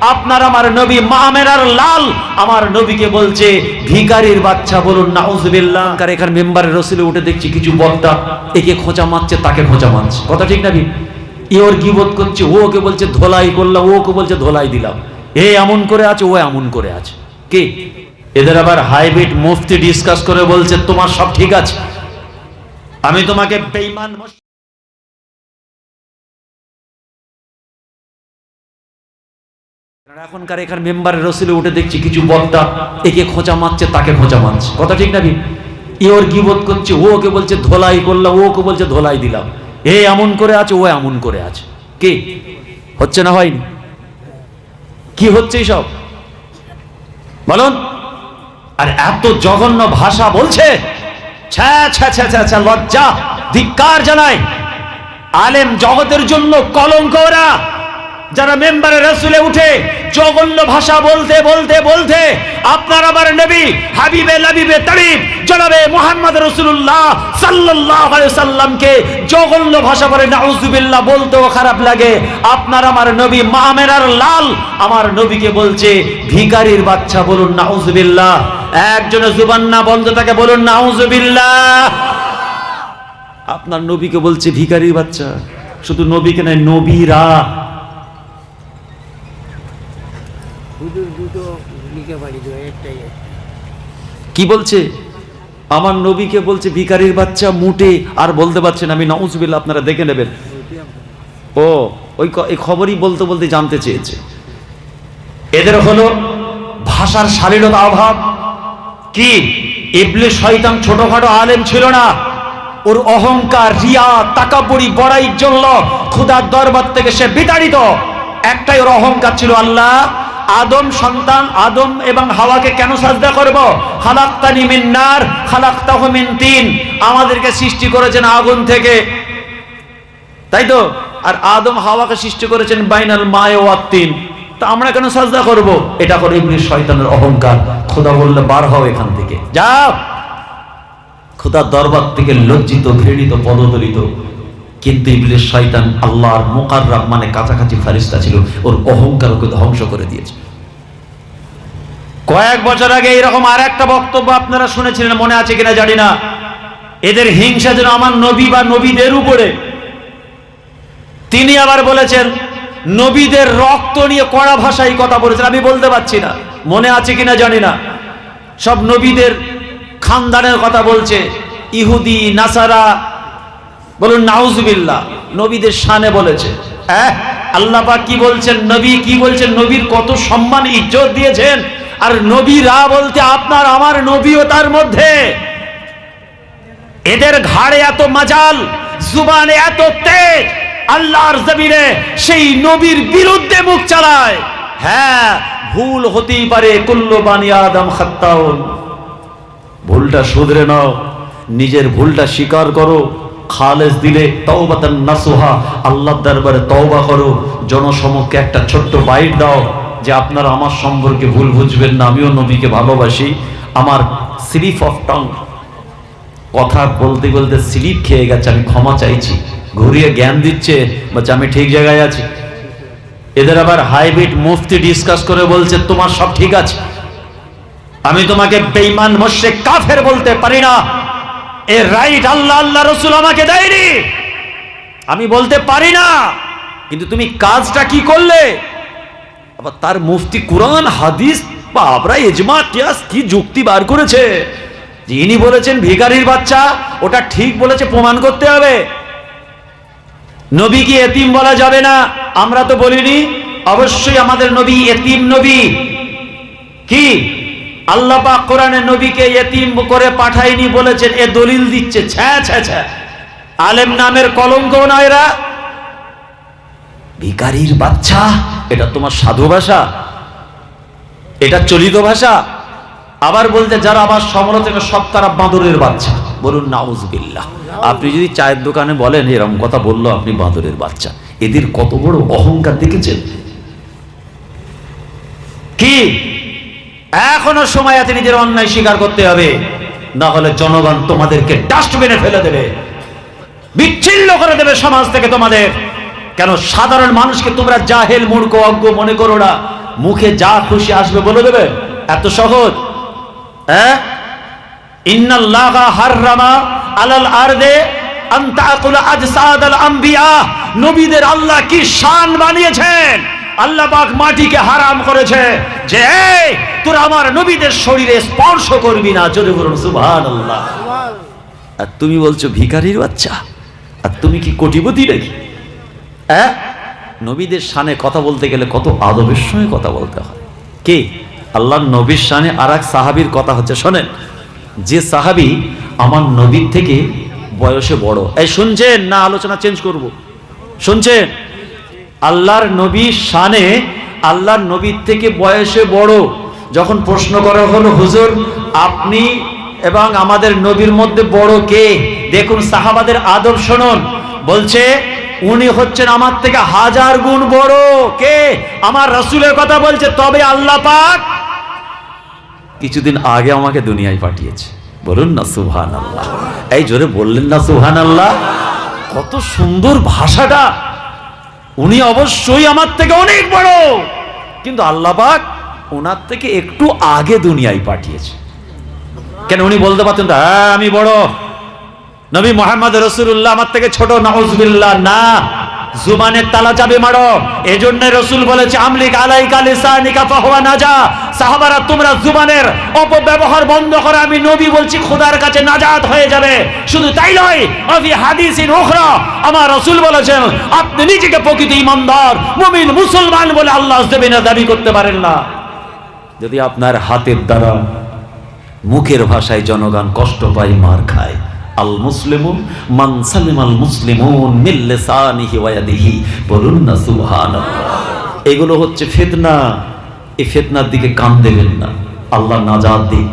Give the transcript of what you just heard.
আপনার আমার নবী মামেরার লাল, আমার নবীকে বলছে ভিকারির বাচ্চা বলুন, নাউজুবিল্লাহ। এখানে মেম্বারের রসিলে উঠে দেখছি কিছু বক্তা একে খোঁচা মারছে, তাকে খোঁচা মারছে। কথা ঠিক না ই ওর গিবত করছে? ও ওকে বলছে, ধোলাই করলাম, ও ওকে বলছে, ধোলাই দিলাম। এ এমন করে আছে, ও এমন করে আছে। কে? এদের আবার হাইব্রিড মুফতি ডিসকাস করে বলছে, তোমার সব ঠিক আছে। আমি তোমাকে বেইমান এখনকার এখানে মেম্বারের রসিলে উঠে দেখছি কিছু বক্তা একে খোঁচা মারছে, তাকে খোঁচা মারছে। কথা ঠিক না ই ওর গিবত করছে? ও ওকে বলছে, ধোলাই করলাম। ও ওকে বলছে, ধোলাই দিলাম। এ এমন করে আছে, ও এমন করে আছে। কে? হচ্ছে না হয়নি? কি হচ্ছে সব বলুন। আর এত জঘন্য ভাষা বলছে? লজ্জা, ধিক্কার জানায়। আলেম জগতের জন্য কলঙ্ক ওরা। যারা মেম্বারে রসুলে উঠে জঘন্য ভাষা বলতে বলতে বলতে, আপনার আবার নবী হাবিবে লাবিবে তারিফ, জনাবে মোহাম্মদ রসুল্লাহ আলাইহি সাল্লামকে জঘন্য ভাষা বলে নাউজুবিল্লাহ বলতেও খারাপ লাগে। আপনার আমার নবী মামেরার লাল, আমার নবীকে বলছে ভিখারির বাচ্চা বলুন নাউজুবিল্লাহ। একজনে জুবান না বন্ধ, তাকে বলুন নাউজুবিল্লাহ। আপনার নবীকে বলছে ভিখারির বাচ্চা, শুধু নবীকে নয়, নবীরা। কি বলছে? আমার নবীকে বলছে, ভিখারির বাচ্চা মুটে, আর বলতে পারছেন আমি নাউজুবিল্লাহ, আপনারা দেখে নেবেন। ও, ওই খবরই বলতে বলতে জানতে চেয়েছে। এদের হলো ভাষার শালীনতা অভাব। কি? ইবলিস শয়তান ছোটখাটো আলেম ছিল না। ওর অহংকার, রিয়া, তাকাবুরি বড়াইর জন্য খুদার দরবার থেকে সে বিতাড়িত। একটাই ওর অহংকার ছিল আল্লাহ আদম সন্তান আদম এবং হাওয়াকে কেন সাজদা করব? খালাক্তানি মিন নার খালাক্তাহু মিন তিন আমাদেরকে সৃষ্টি করেছেন আগুন থেকে। তাই তো? আর আদম হাওয়াকে সৃষ্টি করেছেন বাইনাল মায় ও আত্মিন। তা আমরা কেন সাজদা করব? এটা করে ইবলিস শয়তানের অহংকার। খোদা বললে, বার হও এখান থেকে। যাও! খোদার দরবার থেকে লজ্জিত, ঘৃণিত, পদদলিত। কিন্তু ইবলিস শয়তান আল্লাহর মোকাররাব মানে কাছাকাছি ফারিস্তা ছিল, ওর অহংকার ওকে ধ্বংস করে দিয়েছে। কয়েক বছর আগে এরকম আর একটা বক্তব্য আপনারা শুনেছিলেন, মনে আছে কিনা জানি না। এদের হিংসা যেন আমার নবী বা নবীদের উপরে। তিনি আবার বলেছেন, নবীদের রক্ত নিয়ে কড়া ভাষায় কথা বলেছেন, আমি বলতে পারছি না, মনে আছে কিনা জানি না। সব নবীদের খানদানের কথা বলছে, ইহুদি, নাসারা বলুন, নাউজুবিল্লাহ, নবীদের শানে বলেছে। হ্যাঁ আল্লাহ পাক কি বলছেন? নবী কি বলছেন? নবীর কত সম্মান, ইজ্জত দিয়েছেন। আর নবীরা বলতে আপনার, আমার নবীও তার মধ্যে। এদের ঘাড়ে এত মাজাল, জুবানে এত তেজ, আল্লাহর জমিনে সেই নবীর বিরুদ্ধে মুখ চালায়। হ্যাঁ ভুল হতেই পারে, কুল্লু বানি আদম খাত্তাউন। ভুলটা শুধরে নাও, নিজের ভুলটা স্বীকার করো। খালেজ দিলে তওবাতান নাসুহা আল্লাহর দরবারে তওবা করো। জনসমক্ষে একটা ছোট্ট বাইট দাও যে আপনারা আমার সম্পর্কে ভুল বুঝবেন না, আমিও নবীকে ভালোবাসি। আমার স্লিপ অফ টং কথা বলতে বলতে স্লিপ খেয়ে গেছে, আমি ক্ষমা চাইছি। ঘুরিয়ে জ্ঞান দিচ্ছে, বলছে, আমি ঠিক জায়গায় আছি। এদের আবার হাইব্রিড মুফতি ডিসকাস করে বলছে, তোমার সব ঠিক আছে। আমি তোমাকে বেঈমান মোশেক কাফের বলতে পারি না। এ রাইট আল্লাহ আল্লাহ, রসুল আমাকে দেয়নি। আমি বলতে পারি না, কিন্তু তুমি কাজটা কি করলে? আবার তার মুফতি কোরআন, হাদিস, বাবরা এজমা কিয়াস, কি যুক্তি বার করেছে? যে ইনি বলেছেন, ভিখারির বাচ্চা, ওটা ঠিক বলেছে, প্রমাণ করতে হবে। নবী কি এতিম বলা যাবে না, আমরা তো বলিনি, অবশ্যই আমাদের নবী এতিম নবী। কি? আল্লাহ পাক কোরআনে নবীকে এতিম করে পাঠায়নি বলেছেন, এ দলিল দিচ্ছে, ছ্যা ছ্যা ছ্যা। আলেম নামের কলঙ্ক না এরা। ভিকারির বাচ্চা, এটা তোমার সাধু ভাষা, এটা চলিত ভাষা। আবার বলতে, যারা আবার সমালোচনা সব তারা বাঁদরের বাচ্চা। বলুন, নাউজবিল্লাহ। আপনি যদি চায়ের দোকানে বলেন, এরকম কথা বলল, আপনি বাঁদরের বাচ্চা। এদের কত বড় অহংকার দেখেছেন? কি? এখনও সময় আছে নিজের অন্যায় স্বীকার করতে হবে। না হলে জনগণ তোমাদেরকে ডাস্টবিনে ফেলে দেবে। বিচ্ছিন্ন করে দেবে সমাজ থেকে তোমাদের। কেন সাধারণ মানুষকে তোমরা জাহেল, মূর্খ, অজ্ঞ মনে করো না। মুখে যা খুশি আসবে বলে দেবে। এত সহজ। হ্যাঁ? তাকুলা আজসাদাল আম্বিয়া। নবীদের আল্লাহ কি শান বানিয়েছেন? আল্লাহ পাক মাটিকে হারাম করেছে যে তোরা আমার নবীদের শরীরে স্পর্শ করবি না। জোরে বলুন সুভান সুবহানাল্লাহ। আর তুমি বলছো ভিখারির বাচ্চা? আর তুমি কি কোটিপতি নাকি? হ্যাঁ? নবীদের শানে কথা বলতে গেলে কত আদবের সঙ্গে কথা বলতে হয়। কে? আল্লাহ নবীর শানে আর এক সাহাবির কথা হচ্ছে, শোনেন। যে সাহাবি আমার নবীর থেকে বয়সে বড়। এই শুনছেন না আলোচনা চেঞ্জ করব? শুনছেন? আল্লাহর নবী শানে আল্লাহর নবীর থেকে বয়সে বড়। যখন প্রশ্ন করা হলো, হুজুর, আপনি এবং আমাদের নবীর মধ্যে বড় কে? দেখুন, সাহাবাদের আদব শুনুন। বলছে, উনি হচ্ছেন আমার থেকে হাজার গুণ বড়। কে? আমার রসুলের কথা বলছে, তবে আল্লাহ পাক কিছুদিন আগে আমাকে দুনিয়ায় পাঠিয়েছে। বলুন না সুহান আল্লাহ এই জোরে বললেন না সুহান আল্লাহ কত সুন্দর ভাষাটা। উনি অবশ্যই আমার থেকে অনেক বড়। কিন্তু আল্লাহ পাক ওনার থেকে একটু আগে দুনিয়ায় পাঠিয়েছে। কেন উনি বলতে পারতেন হ্যাঁ আমি বড়। নবী মোহাম্মদ রসুল্লাহ আমার থেকে ছোট, নাউজবিল্লাহ, না। জুবানের তালা চাবি মারো। এজন্য রসুল বলেছে, আমলিক আলাইকা লিসানিকা ফাহুয়া নাজা। সাহাবারা, তোমরা জুবানের অপব্যবহার বন্ধ করো, আমি নবী বলছি, খোদার কাছে নাজাত হয়ে যাবে। শুধু তাই নয়, অফি হাদিসিন উখরা। আমার রসুল বলেছেন, আপনি নিজেকে প্রকৃত ইমানদার, মুমিন, মুসলমান বলে আল্লাহ দেবিনা দাবি করতে পারেন না। যদি আপনার হাতের দ্বারা মুখের ভাষায় জনগণ কষ্ট পায়, মার খায়। আল বলুন না এগুলো হচ্ছে ফেতনা। এই ফেতনার দিকে কান দেবেন না। আল্লাহ নাজাদ দিন।